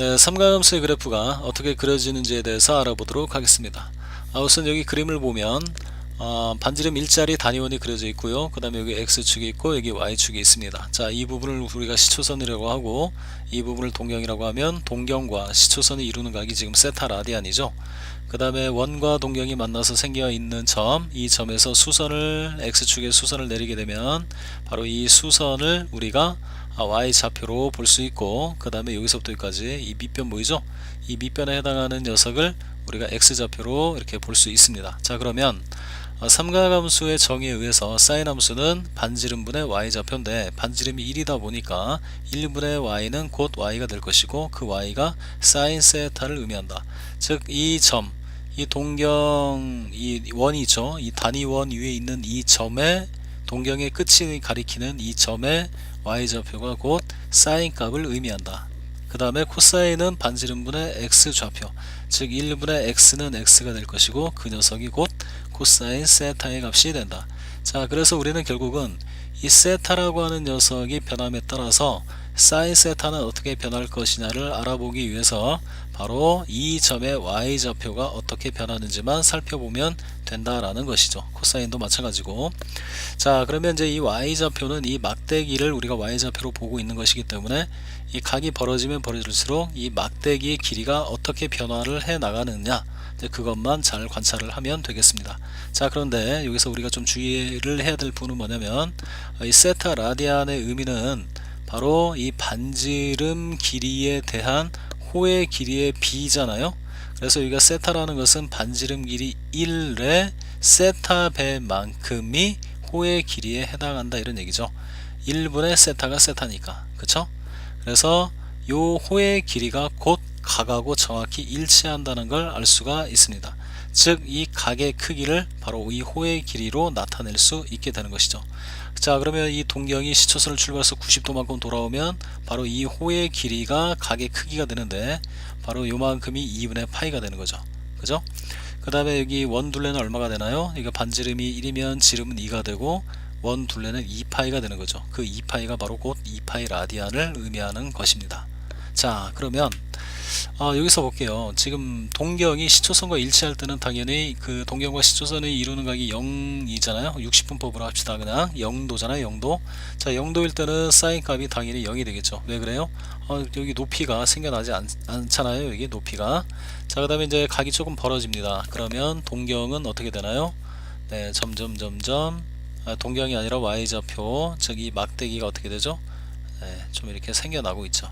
네, 삼각함수의 그래프가 어떻게 그려지는지에 대해서 알아보도록 하겠습니다. 아, 우선 여기 그림을 보면 어, 반지름 일자리 단위원이 그려져 있고요. 그 다음에 여기 X축이 있고 여기 Y축이 있습니다. 자, 이 부분을 우리가 시초선이라고 하고 이 부분을 동경이라고 하면 동경과 시초선이 이루는 각이 지금 세타 라디안이죠. 그 다음에 원과 동경이 만나서 생겨 있는 점, 이 점에서 수선을 X축에 수선을 내리게 되면 바로 이 수선을 우리가 아, Y좌표로 볼 수 있고 그 다음에 여기서부터 여기까지 이 밑변 보이죠? 이 밑변에 해당하는 녀석을 우리가 X좌표로 이렇게 볼 수 있습니다. 자 그러면 어, 삼각함수의 정의에 의해서 사인 함수는 반지름분의 y좌표인데 반지름이 1이다 보니까 1분의 y는 곧 y가 될 것이고 그 y가 사인 세타를 의미한다. 즉 이 점, 이 동경 이 원이 있죠. 이 단위원 위에 있는 이 점의 동경의 끝이 가리키는 이 점의 y좌표가 곧 사인 값을 의미한다. 그 다음에 코사인은 반지름분의 x좌표 즉 1분의 x는 x가 될 것이고 그 녀석이 곧 코사인 세타의 값이 된다. 자, 그래서 우리는 결국은 이 세타라고 하는 녀석이 변함에 따라서 사인 세타는 어떻게 변할 것이냐를 알아보기 위해서 바로 이 점의 y좌표가 어떻게 변하는지만 살펴보면 된다라는 것이죠. 코사인도 마찬가지고. 자, 그러면 이제 이 y좌표는 이 막대기를 우리가 y좌표로 보고 있는 것이기 때문에 이 각이 벌어지면 벌어질수록 이 막대기의 길이가 어떻게 변화를 해 나가느냐 그것만 잘 관찰을 하면 되겠습니다. 자 그런데 여기서 우리가 좀 주의를 해야 될 부분은 뭐냐면 이 세타 라디안의 의미는 바로 이 반지름 길이에 대한 호의 길이의 비잖아요. 그래서 여기가 세타라는 것은 반지름 길이 1의 세타 배만큼이 호의 길이에 해당한다 이런 얘기죠. 1분의 세타가 세타니까 그쵸? 그래서 요 호의 길이가 곧 각하고 정확히 일치한다는 걸 알 수가 있습니다. 즉 이 각의 크기를 바로 이 호의 길이로 나타낼 수 있게 되는 것이죠. 자 그러면 이 동경이 시초선을 출발해서 90도만큼 돌아오면 바로 이 호의 길이가 각의 크기가 되는데 바로 요만큼이 2분의 파이가 되는 거죠. 그죠? 그 다음에 여기 원 둘레는 얼마가 되나요? 이거 반지름이 1이면 지름은 2가 되고 원 둘레는 2파이가 되는 거죠. 그 2파이가 바로 곧 2파이 라디안을 의미하는 것입니다. 자 그러면 아, 여기서 볼게요. 지금 동경이 시초선과 일치할 때는 당연히 그 동경과 시초선이 이루는 각이 0이잖아요. 60분법으로 합시다. 그냥 0도잖아요. 0도. 자, 0도일 때는 사인 값이 당연히 0이 되겠죠. 왜 그래요? 어, 여기 높이가 생겨나지 않, 않잖아요. 여기 높이가. 자, 그 다음에 이제 각이 조금 벌어집니다. 그러면 동경은 어떻게 되나요? 네, 점점, 점점. 아, 동경이 아니라 y좌표. 즉, 이 막대기가 어떻게 되죠? 네, 좀 이렇게 생겨나고 있죠.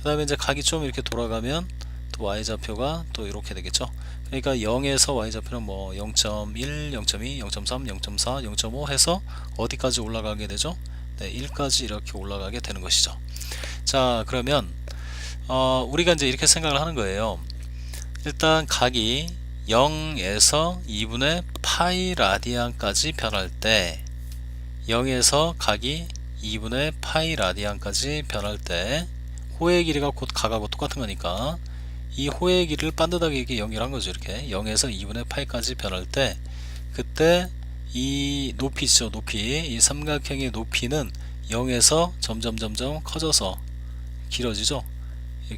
그 다음에 이제 각이 좀 이렇게 돌아가면 또 y좌표가 또 이렇게 되겠죠. 그러니까 0에서 y좌표는 뭐 0.1, 0.2, 0.3, 0.4, 0.5 해서 어디까지 올라가게 되죠? 네, 1까지 이렇게 올라가게 되는 것이죠. 자 그러면 어, 우리가 이제 이렇게 생각을 하는 거예요. 일단 각이 0에서 2분의 파이 라디안까지 변할 때 0에서 각이 2분의 파이 라디안까지 변할 때 호의 길이가 곧 각하고 똑같은 거니까 이 호의 길이를 반듯하게 연결한 거죠 이렇게. 0에서 2분의 8까지 변할 때 그때 이 높이죠 높이. 이 삼각형의 높이는 0에서 점점 점점 커져서 길어지죠?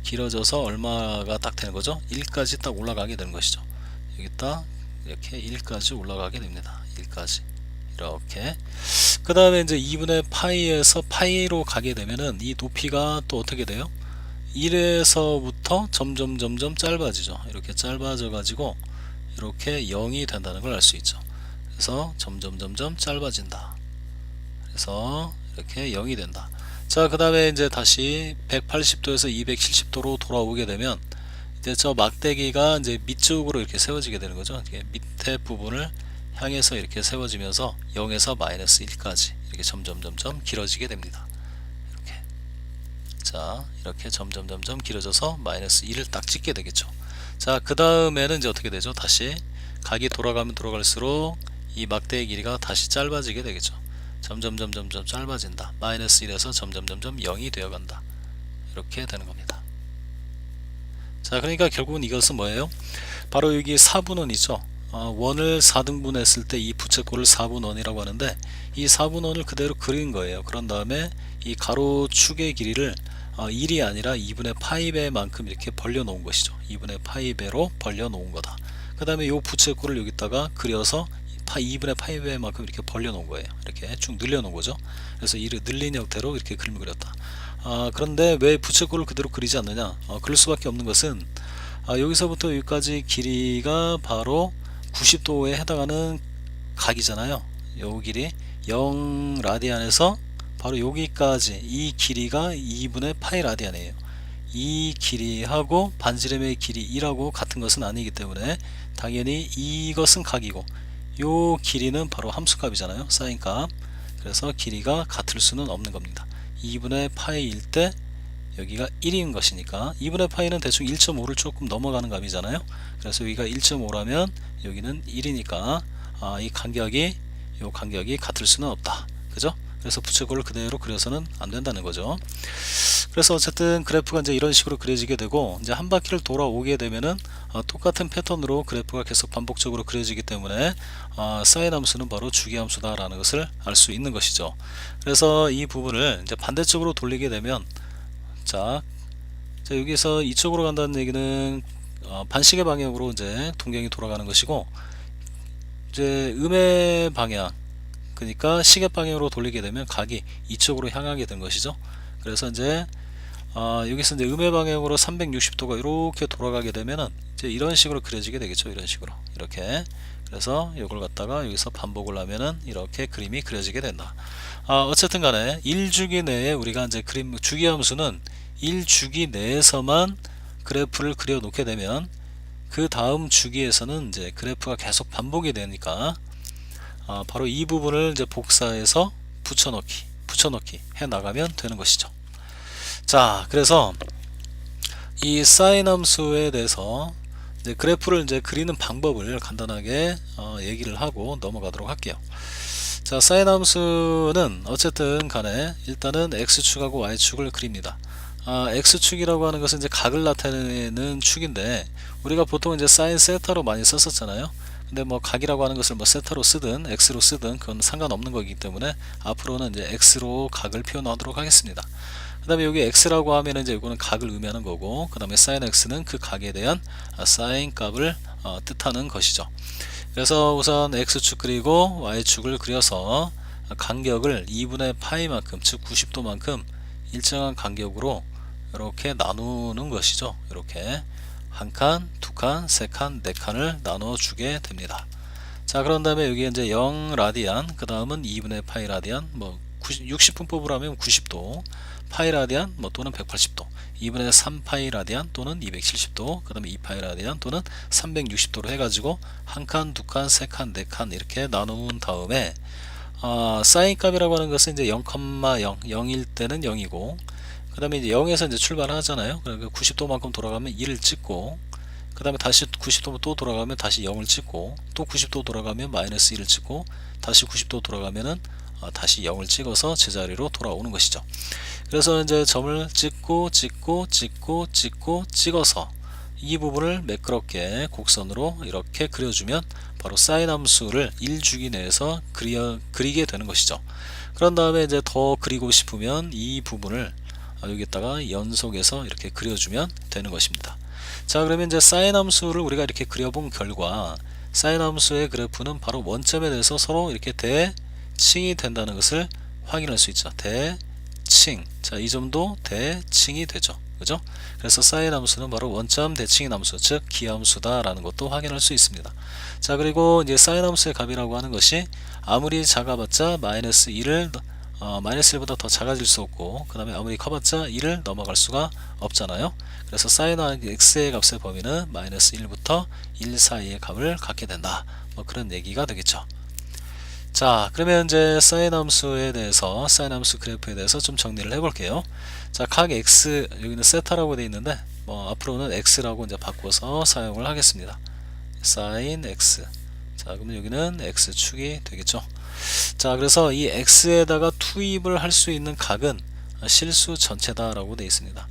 길어져서 얼마가 딱 되는 거죠? 1까지 딱 올라가게 되는 것이죠. 여기 딱 이렇게 1까지 올라가게 됩니다. 1까지 이렇게. 그 다음에 이제 2분의 파이에서 파이로 가게 되면은 이 높이가 또 어떻게 돼요? 1에서부터 점점 점점 짧아지죠. 이렇게 짧아져 가지고 이렇게 0이 된다는 걸 알 수 있죠. 그래서 점점 점점 짧아진다. 그래서 이렇게 0이 된다. 자 그 다음에 이제 다시 180도에서 270도로 돌아오게 되면 이제 저 막대기가 이제 밑쪽으로 이렇게 세워지게 되는 거죠. 밑에 부분을 향해서 이렇게 세워지면서 0에서 마이너스 1까지 이렇게 점점 점점 길어지게 됩니다. 이렇게 자 이렇게 점점 점점 길어져서 마이너스 1을 딱 찍게 되겠죠. 자그 다음에는 이제 어떻게 되죠? 다시 각이 돌아가면 돌아갈수록 이 막대의 길이가 다시 짧아지게 되겠죠. 점점 점점 점 짧아진다. 마이너스 1에서 점점 점점 0이 되어간다. 이렇게 되는 겁니다. 자 그러니까 결국은 이것은 뭐예요? 바로 여기 4분원 있죠. 어, 원을 4등분 했을 때 이 부채꼴을 4분원이라고 하는데 이 4분원을 그대로 그린 거예요. 그런 다음에 이 가로축의 길이를 어, 1이 아니라 2분의 파이 배만큼 이렇게 벌려 놓은 것이죠. 2분의 파이 배로 벌려 놓은 거다. 그 다음에 요 부채꼴을 여기다가 그려서 파 2분의 파이 배만큼 이렇게 벌려 놓은 거예요. 이렇게 쭉 늘려 놓은 거죠. 그래서 이를 늘린 형태로 이렇게 그림을 그렸다. 아, 그런데 왜 부채꼴을 그대로 그리지 않느냐? 어, 그럴 수밖에 없는 것은 아, 여기서부터 여기까지 길이가 바로 90도에 해당하는 각이잖아요. 요 길이 0 라디안에서 바로 여기까지 이 길이가 2분의 파이 라디안이에요. 이 길이하고 반지름의 길이 1하고 같은 것은 아니기 때문에 당연히 이것은 각이고 요 길이는 바로 함수값이잖아요. 사인값. 그래서 길이가 같을 수는 없는 겁니다. 2분의 파이일 때 여기가 1인 것이니까 2분의 파이는 대충 1.5를 조금 넘어가는 값이잖아요. 그래서 여기가 1.5라면 여기는 1이니까 아, 이 간격이 요 간격이 같을 수는 없다. 그죠? 그래서 부채꼴을 그대로 그려서는 안 된다는 거죠. 그래서 어쨌든 그래프가 이제 이런 식으로 그려지게 되고 이제 한 바퀴를 돌아오게 되면은 어, 똑같은 패턴으로 그래프가 계속 반복적으로 그려지기 때문에 어, 사인 함수는 바로 주기 함수다라는 것을 알 수 있는 것이죠. 그래서 이 부분을 이제 반대쪽으로 돌리게 되면 자, 자 여기서 이쪽으로 간다는 얘기는 어, 반시계 방향으로 이제 동경이 돌아가는 것이고 이제 음의 방향 그러니까 시계 방향으로 돌리게 되면 각이 이쪽으로 향하게 된 것이죠. 그래서 이제 어, 여기서 이제 음의 방향으로 360도가 이렇게 돌아가게 되면은 이제 이런 식으로 그려지게 되겠죠. 이런 식으로 이렇게 그래서 이걸 갖다가 여기서 반복을 하면은 이렇게 그림이 그려지게 된다. 아, 어쨌든 간에 1주기 내에 우리가 이제 그림 주기 함수는 1주기 내에서만 그래프를 그려 놓게 되면 그 다음 주기에서는 이제 그래프가 계속 반복이 되니까 아, 바로 이 부분을 이제 복사해서 붙여넣기 붙여넣기 해 나가면 되는 것이죠. 자, 그래서 이 사인 함수에 대해서 이제 그래프를 이제 그리는 방법을 간단하게 어, 얘기를 하고 넘어가도록 할게요. 자, 사인 함수는 어쨌든 간에 일단은 x축하고 y축을 그립니다. 아, x축이라고 하는 것은 이제 각을 나타내는 축인데 우리가 보통 이제 사인 세타로 많이 썼었잖아요. 근데 뭐 각이라고 하는 것을 뭐 세타로 쓰든 x로 쓰든 그건 상관없는 거기 때문에 앞으로는 이제 x로 각을 표현하도록 하겠습니다. 그 다음에 여기 x라고 하면 이제 이거는 각을 의미하는 거고 그 다음에 sin x는 그 각에 대한 sin 값을 어, 뜻하는 것이죠. 그래서 우선 x축 그리고 y축을 그려서 간격을 2분의 파이만큼 즉 90도만큼 일정한 간격으로 이렇게 나누는 것이죠. 이렇게 한 칸, 두 칸, 세 칸, 네 칸을 나눠 주게 됩니다. 자, 그런 다음에 여기 이제 0 라디안, 그 다음은 2분의 파이 라디안, 뭐 60분법으로 하면 90도, 파이 라디안 뭐 또는 180도, 2분의 3 파이 라디안 또는 270도, 그 다음에 2 파이 라디안 또는 360도로 해가지고 한 칸, 두 칸, 세 칸, 네 칸 이렇게 나눈 다음에 어, 사인 값이라고 하는 것은 이제 0,0, 0일 때는 0이고 그 다음에 이제 0에서 이제 출발을 하잖아요. 그러니까 90도만큼 돌아가면 1을 찍고 그 다음에 다시 90도 또 돌아가면 다시 0을 찍고 또 90도 돌아가면 마이너스 1을 찍고 다시 90도 돌아가면은 어, 다시 0을 찍어서 제자리로 돌아오는 것이죠. 그래서 이제 점을 찍고 찍고 찍고 찍고 찍어서 이 부분을 매끄럽게 곡선으로 이렇게 그려주면 바로 사인 함수를 1주기 내에서 그려, 그리게 되는 것이죠. 그런 다음에 이제 더 그리고 싶으면 이 부분을 여기다가 연속해서 이렇게 그려주면 되는 것입니다. 자 그러면 이제 사인 함수를 우리가 이렇게 그려본 결과 사인 함수의 그래프는 바로 원점에 대해서 서로 이렇게 대 칭이 된다는 것을 확인할 수 있죠. 대칭. 자, 이 점도 대칭이 되죠. 그죠? 그래서 사인 함수는 바로 원점 대칭인 함수, 즉 기함수다라는 것도 확인할 수 있습니다. 자, 그리고 이제 사인 함수의 값이라고 하는 것이 아무리 작아봤자 마이너스 1을 어, 마이너스 1보다 더 작아질 수 없고 그 다음에 아무리 커봤자 1을 넘어갈 수가 없잖아요. 그래서 사인 x의 값의 범위는 마이너스 1부터 1 사이의 값을 갖게 된다. 뭐 그런 얘기가 되겠죠. 자 그러면 이제 사인 함수에 대해서 사인 함수 그래프에 대해서 좀 정리를 해볼게요. 자각 x 여기는 세타라고 되어 있는데 뭐 앞으로는 x라고 이제 바꿔서 사용을 하겠습니다. 사인 x 자 그러면 여기는 x축이 되겠죠. 자 그래서 이 x에다가 투입을 할 수 있는 각은 실수 전체다 라고 되어 있습니다.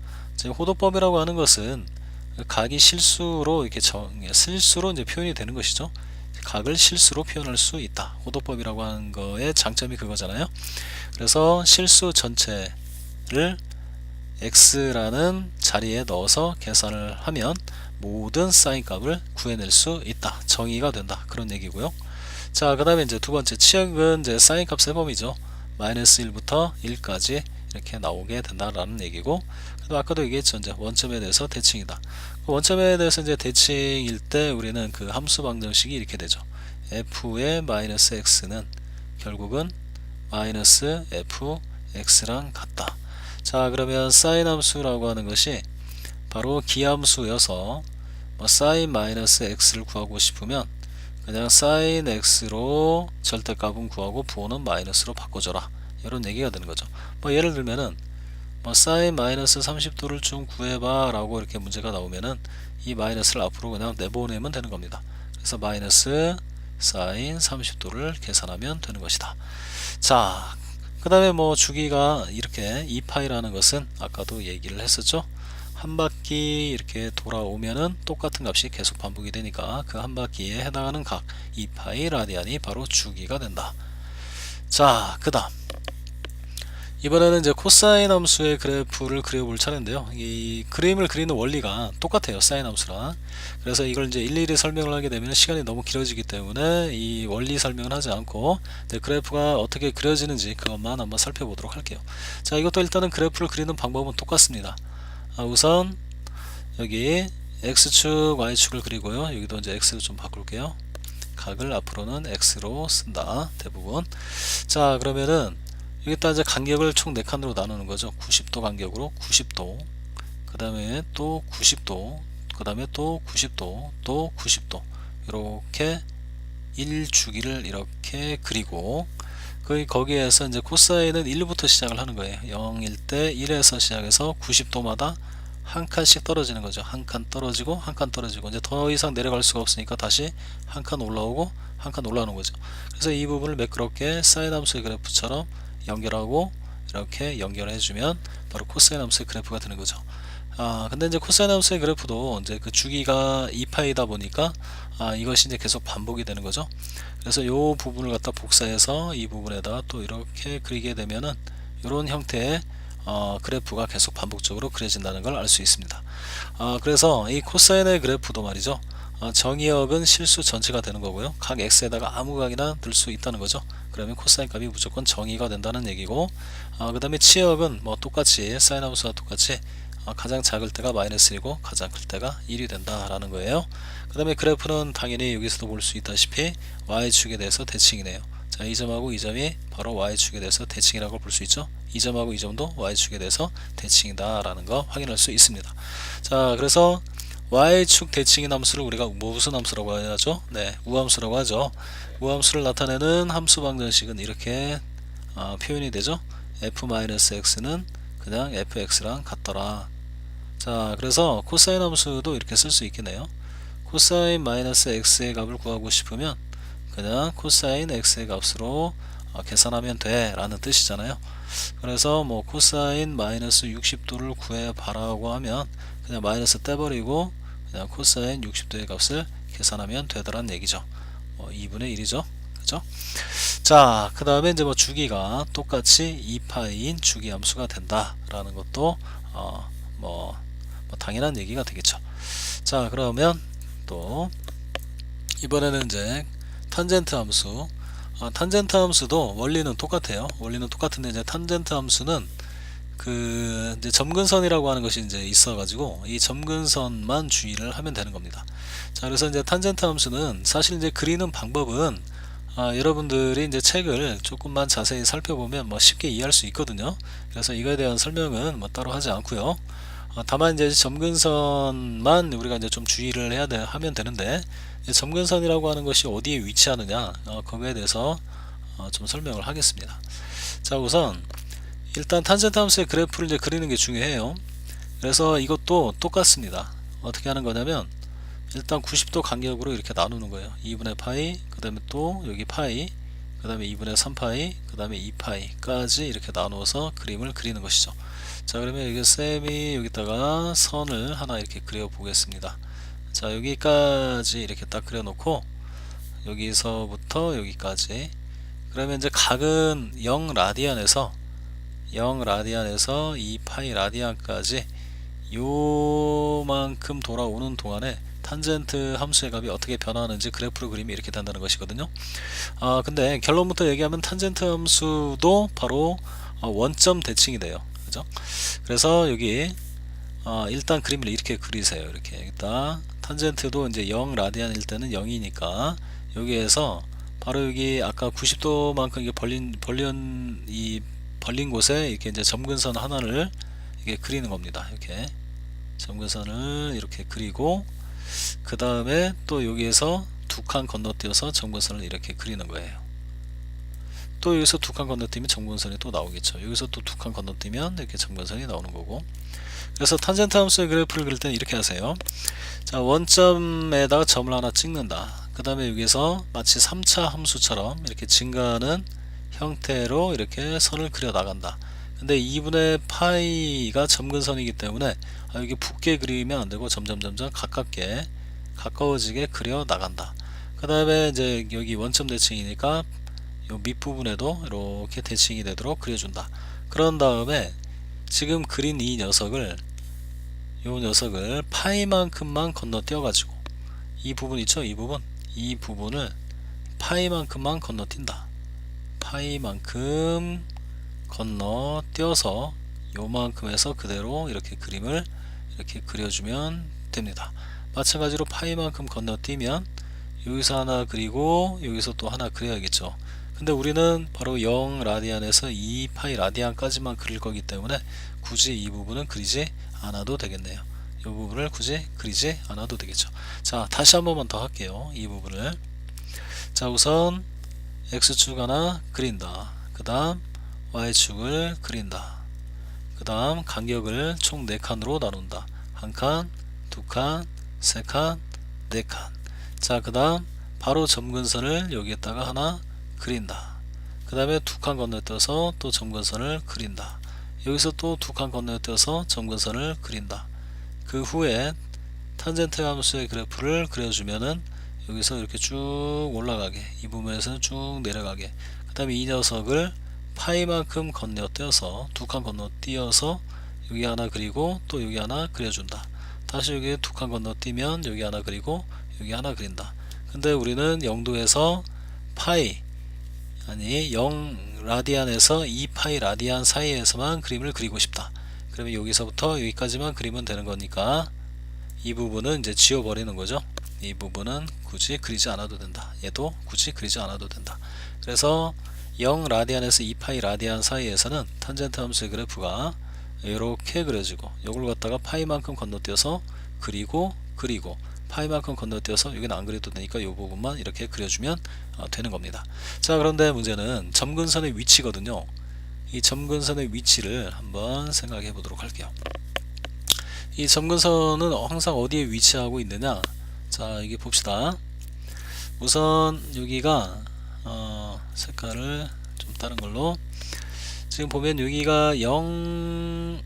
호도법이라고 하는 것은 각이 실수로 이렇게 정, 실수로 이제 표현이 되는 것이죠. 각을 실수로 표현할 수 있다. 호도법이라고 하는 거의 장점이 그거잖아요. 그래서 실수 전체를 x라는 자리에 넣어서 계산을 하면 모든 사인 값을 구해낼 수 있다. 정의가 된다. 그런 얘기고요. 자, 그 다음에 이제 두 번째 치역은 이제 사인 값 세범이죠. 마이너스 1부터 1까지 이렇게 나오게 된다라는 얘기고, 그다음 아까도 얘기했죠. 이제 원점에 대해서 대칭이다. 그 원점에 대해서 이제 대칭일 때 우리는 그 함수 방정식이 이렇게 되죠. f의 마이너스 x는 결국은 마이너스 fx랑 같다. 자, 그러면 사인 함수라고 하는 것이 바로 기함수여서 뭐 사인 마이너스 x를 구하고 싶으면 그냥 사인 x로 절대값은 구하고 부호는 마이너스로 바꿔줘라 이런 얘기가 되는 거죠 뭐 예를 들면은 뭐 사인 마이너스 30도를 좀 구해봐 라고 이렇게 문제가 나오면은 이 마이너스를 앞으로 그냥 내보내면 되는 겁니다 그래서 마이너스 사인 30도를 계산하면 되는 것이다 자 그 다음에 뭐 주기가 이렇게 2파이라는 것은 아까도 얘기를 했었죠 한 바퀴 이렇게 돌아오면은 똑같은 값이 계속 반복이 되니까 그 한 바퀴에 해당하는 각 2파이 라디안이 바로 주기가 된다. 자, 그 다음. 이번에는 이제 코사인 함수의 그래프를 그려볼 차례인데요. 이 그림을 그리는 원리가 똑같아요. 사인 함수랑. 그래서 이걸 이제 일일이 설명을 하게 되면 시간이 너무 길어지기 때문에 이 원리 설명을 하지 않고 네, 그래프가 어떻게 그려지는지 그것만 한번 살펴보도록 할게요. 자, 이것도 일단은 그래프를 그리는 방법은 똑같습니다. 아, 우선 여기 x축, y축을 그리고요. 여기도 이제 x로 좀 바꿀게요. 각을 앞으로는 x로 쓴다. 대부분. 자, 그러면은 여기 다 이제 간격을 총 4칸으로 나누는 거죠. 90도 간격으로 90도. 그 다음에 또 90도. 그 다음에 또 90도. 또 90도. 이렇게 1주기를 이렇게 그리고 그 거기에서 이제 코사인은 1부터 시작을 하는 거예요. 0일 때 1에서 시작해서 90도마다 한 칸씩 떨어지는 거죠. 한 칸 떨어지고 한 칸 떨어지고 이제 더 이상 내려갈 수가 없으니까 다시 한 칸 올라오고 한 칸 올라오는 거죠. 그래서 이 부분을 매끄럽게 사인 함수의 그래프처럼 연결하고 이렇게 연결해 주면 바로 코사인 함수의 그래프가 되는 거죠. 아, 근데 이제 코사인 함수의 그래프도 이제 그 주기가 2파이다 보니까 아, 이것이 이제 계속 반복이 되는 거죠. 그래서 이 부분을 갖다 복사해서 이 부분에다가 또 이렇게 그리게 되면은 이런 형태의 어, 그래프가 계속 반복적으로 그려진다는 걸 알 수 있습니다. 아, 그래서 이 코사인의 그래프도 말이죠. 아, 정의역은 실수 전체가 되는 거고요. 각 x에다가 아무 각이나 들 수 있다는 거죠. 그러면 코사인 값이 무조건 정의가 된다는 얘기고, 아, 그 다음에 치역은 뭐 똑같이 사인 함수와 똑같이 아, 가장 작을 때가 마이너스 1이고 가장 클 때가 1이 된다라는 거예요. 그 다음에 그래프는 당연히 여기서도 볼 수 있다시피 y축에 대해서 대칭이네요. 자, 이 점하고 이 점이 바로 y축에 대해서 대칭이라고 볼 수 있죠. 이 점하고 이 점도 y축에 대해서 대칭이다라는 거 확인할 수 있습니다. 자, 그래서 y축 대칭인 함수를 우리가 무슨 함수라고 하죠? 네, 우함수라고 하죠. 우함수를 나타내는 함수 방정식은 이렇게 어, 표현이 되죠. f-x는 그냥 fx랑 같더라. 자, 그래서 코사인 함수도 이렇게 쓸 수 있겠네요. 코사인 마이너스 x의 값을 구하고 싶으면 그냥 코사인 x의 값으로 어, 계산하면 돼 라는 뜻이잖아요. 그래서 뭐 코사인 마이너스 60도를 구해봐라고 하면 그냥 마이너스 떼버리고 코사인 60도의 값을 계산하면 되더란 얘기죠. 뭐 2분의 1이죠. 그죠? 자, 그 다음에 이제 뭐 주기가 똑같이 2파인 주기 함수가 된다라는 것도 어, 뭐, 뭐 당연한 얘기가 되겠죠. 자, 그러면 또 이번에는 이제 탄젠트 함수 아, 탄젠트 함수도 원리는 똑같아요. 원리는 똑같은데 이제 탄젠트 함수는 그 이제 점근선이라고 하는 것이 이제 있어가지고 이 점근선만 주의를 하면 되는 겁니다. 자, 그래서 이제 탄젠트 함수는 사실 이제 그리는 방법은 아, 여러분들이 이제 책을 조금만 자세히 살펴보면 뭐 쉽게 이해할 수 있거든요. 그래서 이거에 대한 설명은 뭐 따로 하지 않고요. 어, 다만 이제 점근선만 우리가 이제 좀 주의를 해야 돼, 하면 되는데 점근선이라고 하는 것이 어디에 위치하느냐 어, 거기에 대해서 어, 좀 설명을 하겠습니다. 자 우선 일단 탄젠트 함수의 그래프를 이제 그리는 게 중요해요. 그래서 이것도 똑같습니다. 어떻게 하는 거냐면 일단 90도 간격으로 이렇게 나누는 거예요. 2분의 파이, 그 다음에 또 여기 파이, 그 다음에 2분의 3파이, 그 다음에 2파이까지 이렇게 나누어서 그림을 그리는 것이죠. 자 그러면 여기 쌤이 여기다가 선을 하나 이렇게 그려 보겠습니다. 자 여기까지 이렇게 딱 그려 놓고 여기서부터 여기까지 그러면 이제 각은 0 라디안에서 0 라디안에서 2 파이 라디안까지 요만큼 돌아오는 동안에 탄젠트 함수의 값이 어떻게 변화하는지 그래프로 그리면 이렇게 된다는 것이거든요. 아 근데 결론부터 얘기하면 탄젠트 함수도 바로 어, 원점 대칭이 돼요. 그죠? 그래서 여기 어, 일단 그림을 이렇게 그리세요. 이렇게 일단 탄젠트도 이제 0 라디안일 때는 0이니까 여기에서 바로 여기 아까 90도만큼 이게 벌린 벌린 이 벌린 곳에 이렇게 이제 점근선 하나를 이게 그리는 겁니다. 이렇게 점근선을 이렇게 그리고 그 다음에 또 여기에서 두 칸 건너뛰어서 점근선을 이렇게 그리는 거예요. 또 여기서 두 칸 건너뛰면 점근선이 또 나오겠죠. 여기서 또 두 칸 건너뛰면 이렇게 점근선이 나오는 거고. 그래서 탄젠트 함수의 그래프를 그릴 때는 이렇게 하세요. 자, 원점에다가 점을 하나 찍는다. 그 다음에 여기서 마치 3차 함수처럼 이렇게 증가하는 형태로 이렇게 선을 그려 나간다. 근데 2분의 파이가 점근선이기 때문에 아, 여기 붓게 그리면 안 되고 점점 점점 가깝게 가까워지게 그려 나간다. 그 다음에 이제 여기 원점 대칭이니까 요 밑부분에도 이렇게 대칭이 되도록 그려준다. 그런 다음에 지금 그린 이 녀석을 요 녀석을 파이만큼만 건너뛰어 가지고 이 부분 있죠? 이 부분 이 부분을 파이만큼만 건너뛴다. 파이만큼 건너뛰어서 요만큼에서 그대로 이렇게 그림을 이렇게 그려주면 됩니다. 마찬가지로 파이만큼 건너뛰면 여기서 하나 그리고 여기서 또 하나 그려야겠죠. 근데 우리는 바로 0 라디안에서 2 파이 라디안까지만 그릴 거기 때문에 굳이 이 부분은 그리지 않아도 되겠네요. 이 부분을 굳이 그리지 않아도 되겠죠. 자, 다시 한 번만 더 할게요. 이 부분을. 자, 우선 x축 하나 그린다. 그 다음 y축을 그린다. 그 다음 간격을 총 4칸으로 나눈다. 한 칸, 두 칸, 세 칸, 네 칸. 자, 그 다음 바로 점근선을 여기에다가 하나 그린다. 그 다음에 두 칸 건너뛰어서 또 점근선을 그린다. 여기서 또 두 칸 건너뛰어서 점근선을 그린다. 그 후에 탄젠트 함수의 그래프를 그려주면은 여기서 이렇게 쭉 올라가게 이 부분에서는 쭉 내려가게. 그 다음에 이 녀석을 파이만큼 건너뛰어서 두 칸 건너뛰어서 여기 하나 그리고 또 여기 하나 그려준다. 다시 여기 두 칸 건너뛰면 여기 하나 그리고 여기 하나 그린다. 근데 우리는 0도에서 파이 아니 0 라디안에서 2파이 라디안 사이에서만 그림을 그리고 싶다. 그러면 여기서부터 여기까지만 그리면 되는 거니까 이 부분은 이제 지워버리는 거죠 이 부분은 굳이 그리지 않아도 된다. 얘도 굳이 그리지 않아도 된다. 그래서 0 라디안에서 2파이 라디안 사이에서는 탄젠트 함수의 그래프가 이렇게 그려지고 이걸 갖다가 파이만큼 건너뛰어서 그리고 그리고 파이만큼 건너뛰어서 여기는 안 그려도 되니까 이 부분만 이렇게 그려주면 어, 되는 겁니다. 자 그런데 문제는 점근선의 위치거든요. 이 점근선의 위치를 한번 생각해 보도록 할게요. 이 점근선은 항상 어디에 위치하고 있느냐 자 이게 봅시다. 우선 여기가 어, 색깔을 좀 다른 걸로. 지금 보면 여기가 0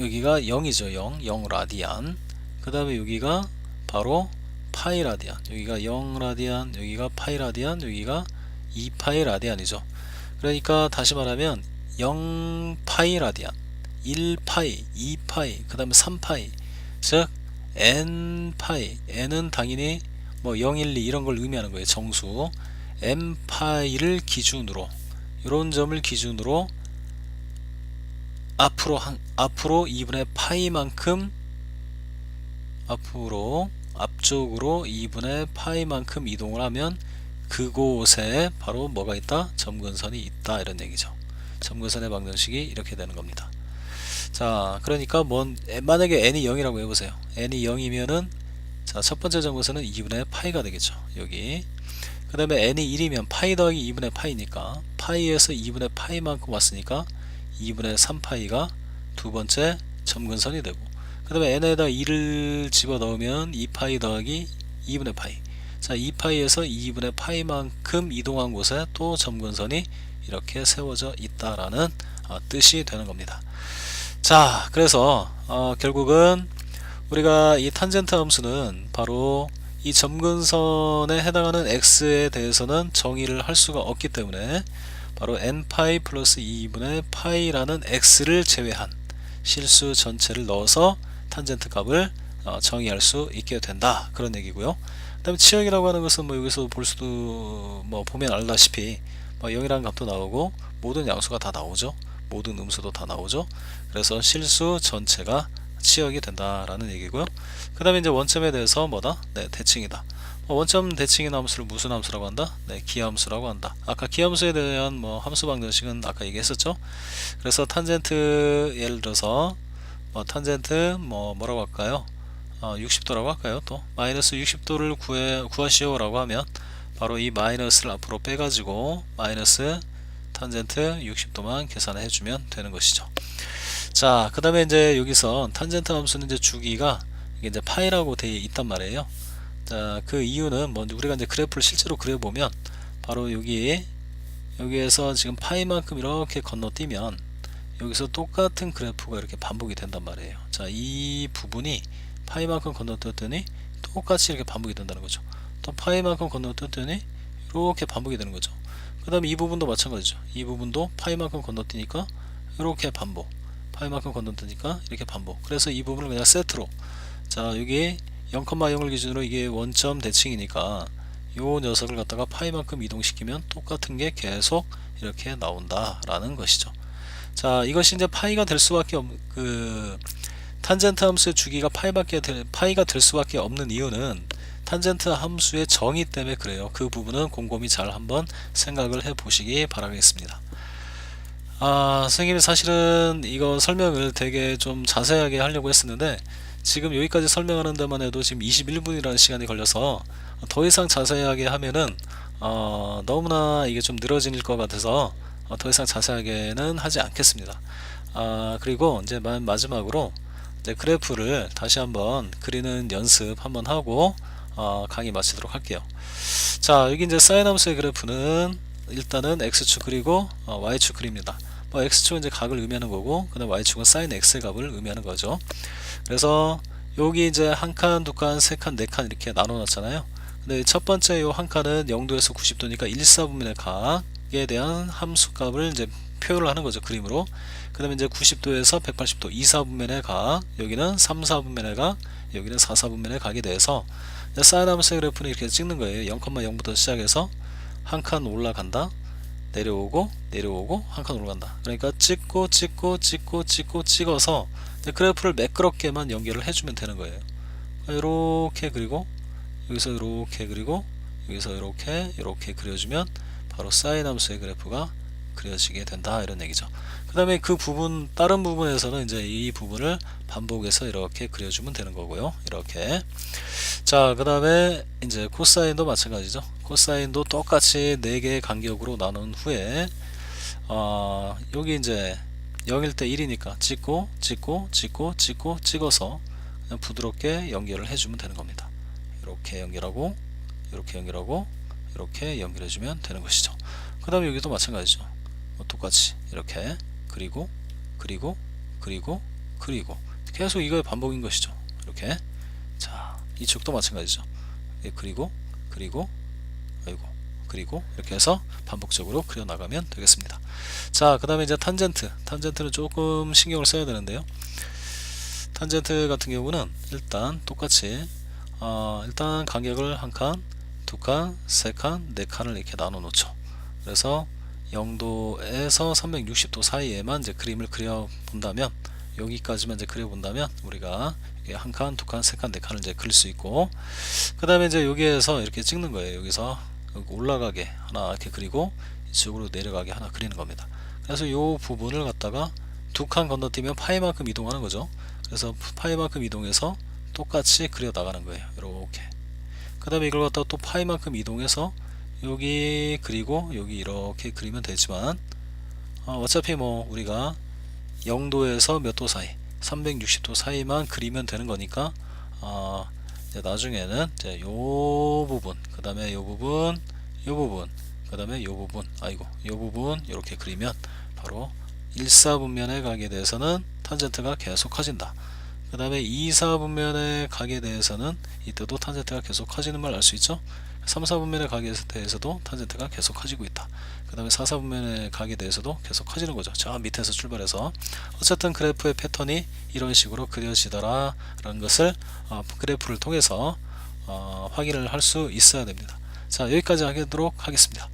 여기가 0이죠. 0 0 라디안. 그 다음에 여기가 바로 파이 라디안. 여기가 0 라디안 여기가 파이 라디안 여기가 2 파이 라디안이죠. 그러니까 다시 말하면 0 파이 라디안 1파이 2파이 그 다음에 3파이. 즉 n파이 n은 당연히 뭐 0, 1, 2 이런 걸 의미하는 거예요 정수 n파이를 기준으로 이런 점을 기준으로 앞으로 한 앞으로 2분의 파이만큼 앞으로 앞쪽으로 2분의 파이만큼 이동을 하면 그곳에 바로 뭐가 있다? 점근선이 있다 이런 얘기죠. 점근선의 방정식이 이렇게 되는 겁니다. 자, 그러니까 뭔 만약에 n이 0이라고 해보세요. n이 0이면은 자, 첫 번째 점근선은 2분의 파이가 되겠죠. 여기. 그 다음에 n이 1이면 파이 더하기 2분의 파이니까 파이에서 2분의 파이만큼 왔으니까 2분의 3파이가 두 번째 점근선이 되고 그 다음에 n에다 2를 집어넣으면 2파이 더하기 2분의 파이 자 2파이에서 2분의 파이만큼 이동한 곳에 또 점근선이 이렇게 세워져 있다라는 어, 뜻이 되는 겁니다 자 그래서 어, 결국은 우리가 이 탄젠트 함수는 바로 이 점근선에 해당하는 x에 대해서는 정의를 할 수가 없기 때문에 바로 n파이 플러스 2분의 파이라는 x를 제외한 실수 전체를 넣어서 탄젠트 값을 어, 정의할 수 있게 된다 그런 얘기고요. 그 다음에 치역이라고 하는 것은 뭐 여기서 볼 수도 뭐 보면 알다시피 뭐 0이라는 값도 나오고 모든 양수가 다 나오죠. 모든 음수도 다 나오죠. 그래서 실수 전체가 치역이 된다라는 얘기고요. 그 다음에 이제 원점에 대해서 뭐다? 네, 대칭이다. 어, 원점 대칭인 함수를 무슨 함수라고 한다? 네, 기함수라고 한다. 아까 기함수에 대한 뭐 함수 방정식은 아까 얘기했었죠. 그래서 탄젠트 예를 들어서 뭐 탄젠트 뭐 뭐라고 할까요? 어, 60도라고 할까요? 또 마이너스 60도를 구해 구하시오라고 하면 바로 이 마이너스를 앞으로 빼가지고 마이너스 탄젠트 60도만 계산해 주면 되는 것이죠. 자, 그 다음에 이제 여기서 탄젠트 함수는 이제 주기가 이게 이제 파이라고 되어 있단 말이에요. 자, 그 이유는 뭐 우리가 이제 그래프를 실제로 그려보면 바로 여기 여기에서 지금 파이만큼 이렇게 건너뛰면 여기서 똑같은 그래프가 이렇게 반복이 된단 말이에요. 자, 이 부분이 파이만큼 건너뛰었더니 똑같이 이렇게 반복이 된다는 거죠. 또 파이만큼 건너뛰었더니 이렇게 반복이 되는 거죠. 그 다음에 이 부분도 마찬가지죠. 이 부분도 파이만큼 건너뛰니까 이렇게 반복. 파이만큼 건너뛰니까 이렇게 반복. 그래서 이 부분을 그냥 세트로. 자, 여기 0,0을 기준으로 이게 원점 대칭이니까 요 녀석을 갖다가 파이만큼 이동시키면 똑같은 게 계속 이렇게 나온다 라는 것이죠. 자, 이것이 이제 파이가 될 수밖에 없, 그, 탄젠트 함수의 주기가 파이밖에 될, 파이가 될 수밖에 없는 이유는 탄젠트 함수의 정의 때문에 그래요. 그 부분은 곰곰이 잘 한번 생각을 해 보시기 바라겠습니다. 아, 선생님이 사실은 이거 설명을 되게 좀 자세하게 하려고 했었는데 지금 여기까지 설명하는 데만 해도 지금 21분이라는 시간이 걸려서 더 이상 자세하게 하면은 어, 너무나 이게 좀 늘어질 것 같아서 어, 더 이상 자세하게는 하지 않겠습니다. 아, 그리고 이제 마, 마지막으로 이제 그래프를 다시 한번 그리는 연습 한번 하고 어, 강의 마치도록 할게요. 자, 여기 이제 사인 함수의 그래프는 일단은 x축 그리고 어, y축 그립니다. 뭐 x축은 이제 각을 의미하는 거고, 그 다음 y축은 사인 x의 값을 의미하는 거죠. 그래서 여기 이제 한 칸, 두 칸, 세 칸, 네 칸 이렇게 나눠 놨잖아요. 근데 첫 번째 요 한 칸은 0도에서 90도니까 1, 4분면의 각에 대한 함수 값을 이제 표현을 하는 거죠. 그림으로. 그 다음에 이제 90도에서 180도 2, 4분면의 각, 여기는 3, 4분면의 각, 여기는 4, 4분면의 각에 대해서 사인 함수의 그래프는 이렇게 찍는 거예요. 0,0부터 시작해서 한 칸 올라간다. 내려오고 내려오고 한 칸 올라간다. 그러니까 찍고 찍고 찍고 찍고 찍어서 그래프를 매끄럽게만 연결을 해주면 되는 거예요. 이렇게 그리고 여기서 이렇게 그리고 여기서 이렇게 이렇게 그려주면 바로 사인 함수의 그래프가 그려지게 된다 이런 얘기죠. 그 다음에 그 부분 다른 부분에서는 이제 이 부분을 반복해서 이렇게 그려주면 되는 거고요. 이렇게 자, 그 다음에 이제 코사인도 마찬가지죠. 코사인도 똑같이 4개의 간격으로 나눈 후에 어, 여기 이제 0일 때 1이니까 찍고 찍고 찍고 찍고 찍어서 그냥 부드럽게 연결을 해주면 되는 겁니다. 이렇게 연결하고 이렇게 연결하고 이렇게 연결해주면 되는 것이죠. 그 다음에 여기도 마찬가지죠. 뭐 똑같이 이렇게 그리고 그리고 그리고 그리고 계속 이거의 반복인 것이죠. 이렇게 자 이쪽도 마찬가지죠. 예, 그리고 그리고 아이고 그리고 이렇게 해서 반복적으로 그려 나가면 되겠습니다. 자, 그 다음에 이제 탄젠트. 탄젠트는 조금 신경을 써야 되는데요. 탄젠트 같은 경우는 일단 똑같이 어, 일단 간격을 한 칸, 두 칸, 세 칸, 네 칸을 이렇게 나눠 놓죠. 그래서 0도에서 360도 사이에만 이제 그림을 그려 본다면 여기까지만 이제 그려 본다면 우리가 한 칸, 두 칸, 세 칸, 네 칸을 이제 그릴 수 있고 그 다음에 이제 여기에서 이렇게 찍는 거예요. 여기서 올라가게 하나 이렇게 그리고 이쪽으로 내려가게 하나 그리는 겁니다. 그래서 이 부분을 갖다가 두 칸 건너뛰면 파이만큼 이동하는 거죠. 그래서 파이만큼 이동해서 똑같이 그려 나가는 거예요. 이렇게. 그 다음에 이걸 갖다가 또 파이만큼 이동해서 여기 그리고 여기 이렇게 그리면 되지만 어, 차피 뭐 우리가 0도에서 몇 도 사이 360도 사이만 그리면 되는 거니까 어, 나중에는 이제 요 부분 그 다음에 요 부분 요 부분 그 다음에 요 부분 아이고 요 부분 이렇게 그리면 바로 1, 4분면의 각에 대해서는 탄젠트가 계속 커진다. 그 다음에 2, 4분면의 각에 대해서는 이때도 탄젠트가 계속 커지는 걸 알 수 있죠 3, 4분면의 가격에 대해서도 탄젠트가 계속 커지고 있다. 그 다음에 4, 4분면의 가격에 대해서도 계속 커지는 거죠. 저 밑에서 출발해서 어쨌든 그래프의 패턴이 이런 식으로 그려지더라 라는 것을 어, 그래프를 통해서 어, 확인을 할 수 있어야 됩니다. 자 여기까지 하도록 하겠습니다.